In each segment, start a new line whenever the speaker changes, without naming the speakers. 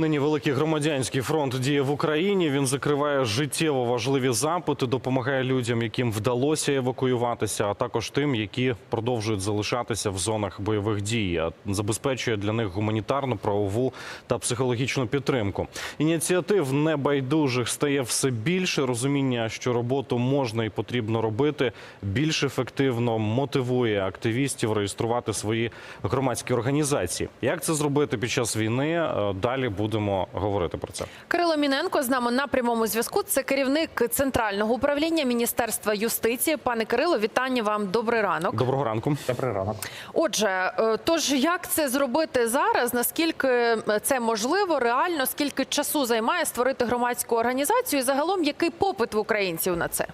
Нині великий громадянський фронт діє в Україні. Він закриває життєво важливі запити, допомагає людям, яким вдалося евакуюватися, а також тим, які продовжують залишатися в зонах бойових дій. Забезпечує для них гуманітарну, правову та психологічну підтримку. Ініціатив небайдужих стає все більше. Розуміння, що роботу можна і потрібно робити, більш ефективно мотивує активістів реєструвати свої громадські організації. Як це зробити під час війни? Е, Далі будемо говорити про це.
Кирило Міненко з нами на прямому зв'язку. Це керівник центрального управління Міністерства юстиції. Пане Кирило, вітання вам. Добрий ранок.
Доброго ранку.
Добрий ранок.
Отже, е, тож як це зробити зараз? Наскільки це можливо, реально? Скільки часу займає створити громадську організацію? І загалом який попит в українців на це?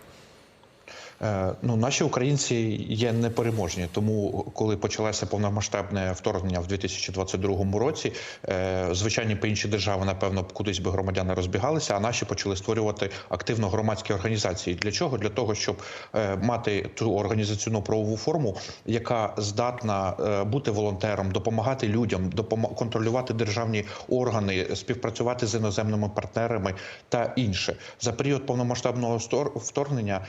Е, Ну, наші українці є непереможні. Тому, коли почалося повномасштабне вторгнення в 2022 році, е, звичайні по інші держави, напевно, кудись би громадяни розбігалися, а наші почали створювати активно громадські організації. Для чого? Для того, щоб е, мати ту організаційну правову форму, яка здатна бути волонтером, допомагати людям, контролювати державні органи, співпрацювати з іноземними партнерами та інше. За період повномасштабного вторгнення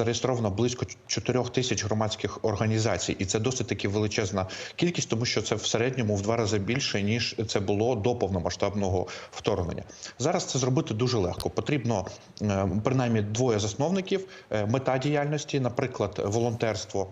зареєстровано близько 4 тисяч громадських організацій, і це досить таки величезна кількість, тому що це в середньому в два рази більше ніж це було до повномасштабного вторгнення. Зараз це зробити дуже легко. Потрібно е, принаймні двоє засновників, е, мета діяльності, наприклад, волонтерство.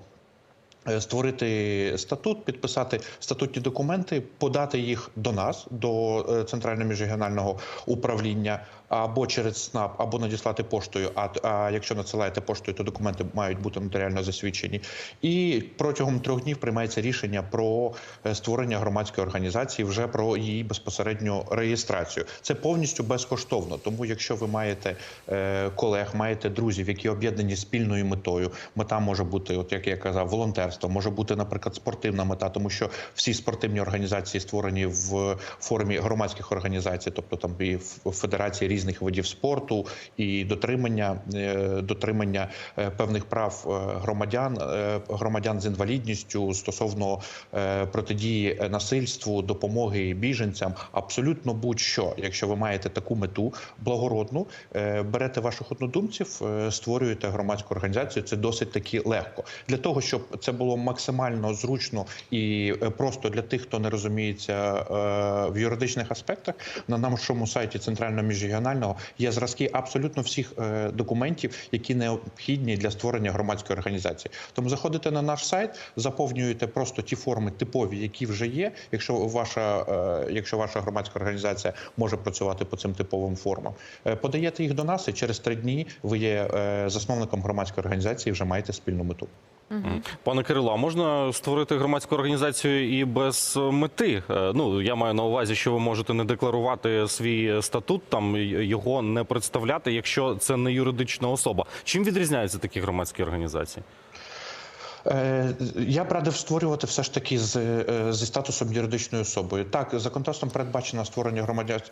Е, Створити статут, підписати статутні документи, подати їх до нас, до центрального міжрегіонального управління, або через СНАП, або надіслати поштою. А, а якщо надсилаєте поштою, то документи мають бути нотаріально засвідчені. І протягом трьох днів приймається рішення про е, створення громадської організації, вже про її безпосередню реєстрацію. Це повністю безкоштовно. Тому, якщо ви маєте е, колег, маєте друзів, які об'єднані спільною метою, мета може бути, от як я казав, волонтерство, може бути, наприклад, спортивна мета, тому що всі спортивні організації створені в формі громадських організацій, тобто там і федерації різних видів спорту, і дотримання е, дотримання е, певних прав е, громадян, громадян з інвалідністю стосовно протидії насильству, допомоги біженцям, абсолютно будь-що, якщо ви маєте таку мету благородну, берете ваших однодумців, створюєте громадську організацію. Це досить таки легко для того, щоб це було максимально зручно і просто для тих, хто не розуміється в юридичних аспектах. На нашому сайті центрального міжрегіонального є зразки абсолютно всіх е, документів, які необхідні для створення громадської організації. Тому заходите на наш сайт, заповнюєте просто ті форми типові, які вже є. Якщо ваша, е, якщо ваша громадська організація може працювати по цим типовим формам, Е, подаєте їх до нас, і через три дні ви є засновником громадської організації, і вже маєте спільну мету.
Пане Кирило, а можна створити громадську організацію і без мети? Е, Ну я маю на увазі, що ви можете не декларувати свій статут, там його не представляти, якщо це не юридична особа. Чим відрізняються такі громадські організації?
Е, Я б радив створювати все ж таки з, е, зі статусом юридичної особи. Так, законодавством передбачено створення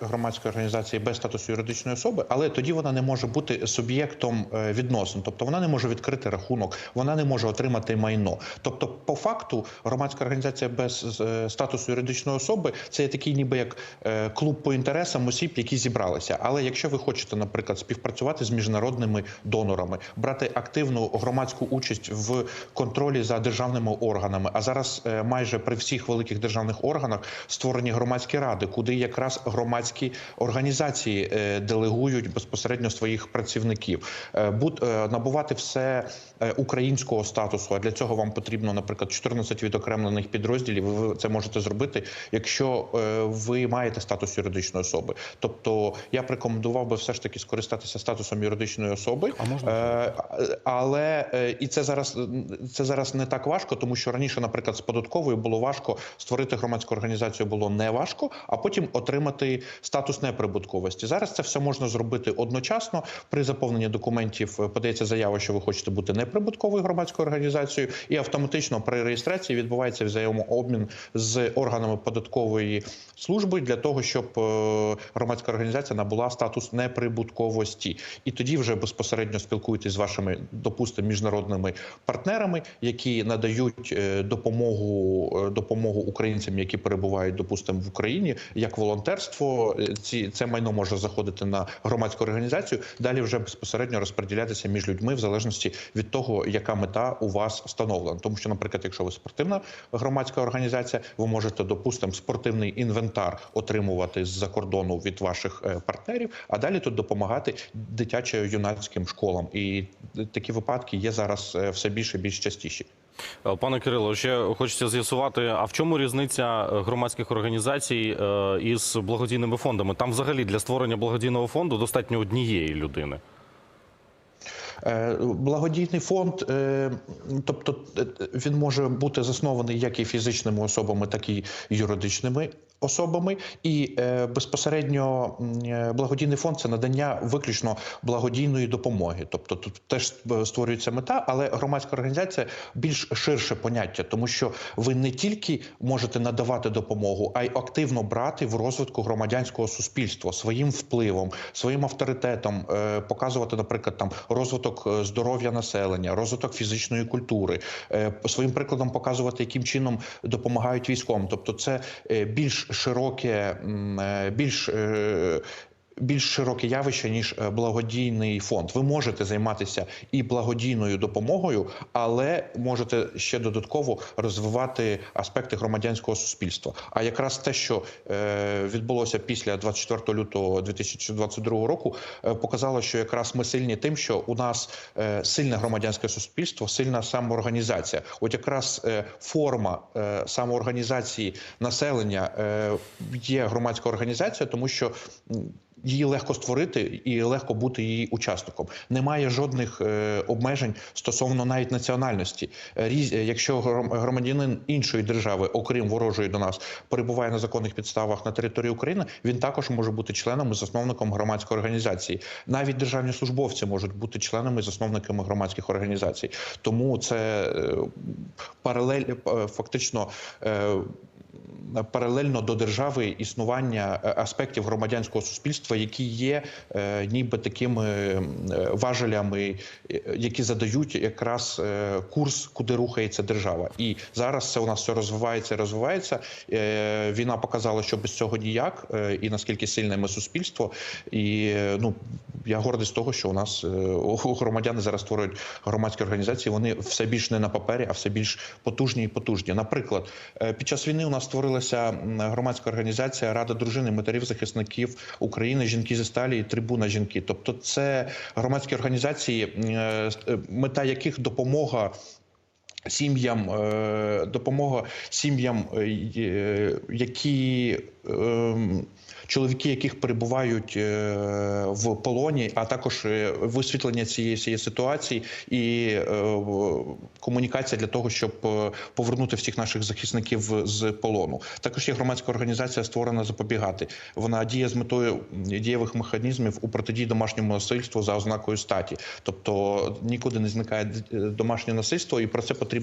громадської організації без статусу юридичної особи, але тоді вона не може бути суб'єктом е, відносин. Тобто вона не може відкрити рахунок, вона не може отримати майно. Тобто, по факту, громадська організація без статусу юридичної особи це є такий, ніби як клуб по інтересам осіб, які зібралися. Але якщо ви хочете, наприклад, співпрацювати з міжнародними донорами, брати активну громадську участь в контролі за державними органами, а зараз е, майже при всіх великих державних органах створені громадські ради, куди якраз громадські організації е, делегують безпосередньо своїх працівників, Е, набувати все українського статусу. А для цього вам потрібно, наприклад, 14 відокремлених підрозділів. Ви це можете зробити, якщо ви маєте статус юридичної особи. Тобто я б рекомендував би все ж таки скористатися статусом юридичної особи.
А можна?
Але і це зараз це зараз не так важко, тому що раніше, наприклад, з податковою було важко створити громадську організацію було не важко, а потім отримати статус неприбутковості. Зараз це все можна зробити одночасно. При заповненні документів е, подається заява, що ви хочете бути неприбутковою громадською організацією, і автоматично при реєстрації відбувається взаємообмін з органами податкової служби для того, щоб е, громадська організація набула статус неприбутковості, і тоді вже безпосередньо спілкуєтесь з вашими, допустимо, міжнародними партнерами, які надають е, допомогу е, допомогу українцям, які перебувають, допустимо, в Україні, як волонтерство. Е, Ці це майно може заходити на громадську організацію. Далі вже безпосередньо розподілятися між людьми в залежності від того, яка мета у вас встановлена. Тому що, наприклад, якщо ви спортивна громадська організація, ви можете, допустимо, спортивний інвентар отримувати з-за кордону від ваших партнерів, а далі тут допомагати дитячо-юнацьким школам. І такі випадки є зараз все більше і більш частіші.
Е, Пане Кирило, ще хочеться з'ясувати, а в чому різниця е, громадських організацій е, із благодійними фондами? Там взагалі для створення благодійного фонду достатньо однієї людини.
Благодійний фонд, тобто він може бути заснований як і фізичними особами, так і юридичними особами. І е, безпосередньо е, благодійний фонд це надання виключно благодійної допомоги. Тобто тут теж е, створюється мета, але громадська організація більш ширше поняття, тому що ви не тільки можете надавати допомогу, а й активно брати в розвитку громадянського суспільства своїм впливом, своїм авторитетом, показувати, наприклад, там розвиток здоров'я населення, розвиток фізичної культури, своїм прикладом показувати, яким чином допомагають військовим. Тобто, це е, широке, е, більш е, більш широке явище ніж е, благодійний фонд. Ви можете займатися і благодійною допомогою, але можете ще додатково розвивати аспекти громадянського суспільства. А якраз те, що е, відбулося після 24 лютого 2022 року, е, показало, що якраз ми сильні тим, що у нас сильне громадянське суспільство, сильна самоорганізація. От якраз форма самоорганізації населення є громадська організація, тому що. Її легко створити і легко бути її учасником. Немає жодних е, обмежень стосовно навіть національності. Е, якщо гром- громадянин іншої держави, окрім ворожої до нас, перебуває на законних підставах на території України, він також може бути членом і засновником громадської організації. Навіть державні службовці можуть бути членами і засновниками громадських організацій. Тому це е, паралель фактично. Е, Паралельно до держави існування е, аспектів громадянського суспільства, які є е, ніби такими важелями, які задають якраз курс, куди рухається держава. І зараз це у нас все розвивається, і розвивається. Війна показала, що без цього ніяк, і наскільки сильне ми суспільство. І ну я гордий з того, що у нас громадяни зараз створюють громадські організації. Вони все більш не на папері, а все більш потужні і потужні. Наприклад, під час війни у нас створилася м, громадська організація Рада дружини матерів захисників України, жінки зі сталі і трибуна жінки. Тобто, це громадські організації, е, е, мета яких допомога. Сім'ям е, допомога сім'ям, е, які ем, чоловіки, яких перебувають е, в полоні, а також висвітлення цієї всієї ситуації і комунікація для того, щоб повернути всіх наших захисників з полону. Також є громадська організація, створена запобігати. Вона діє з метою дієвих механізмів у протидії домашньому насильству за ознакою статі. Тобто нікуди не зникає домашнє насильство, і про це потрібно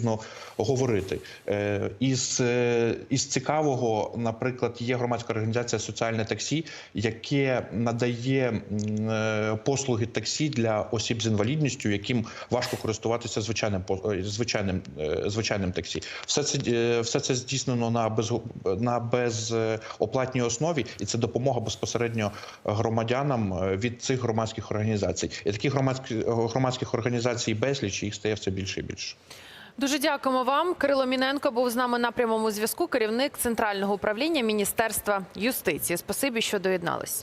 говорити. Е, Із, е, із цікавого, наприклад, є громадська організація Соціальне таксі, яке надає е, послуги таксі для осіб з інвалідністю, яким важко користуватися звичайним звичайним, звичайним таксі. Все це все це здійснено на без на безоплатній основі, і це допомога безпосередньо громадянам від цих громадських організацій. І таких громадських громадських організацій безліч їх стає все більше і більше.
Дуже дякуємо вам. Кирило Міненко був з нами на прямому зв'язку. Керівник центрального управління Міністерства юстиції. Спасибі, що доєднались.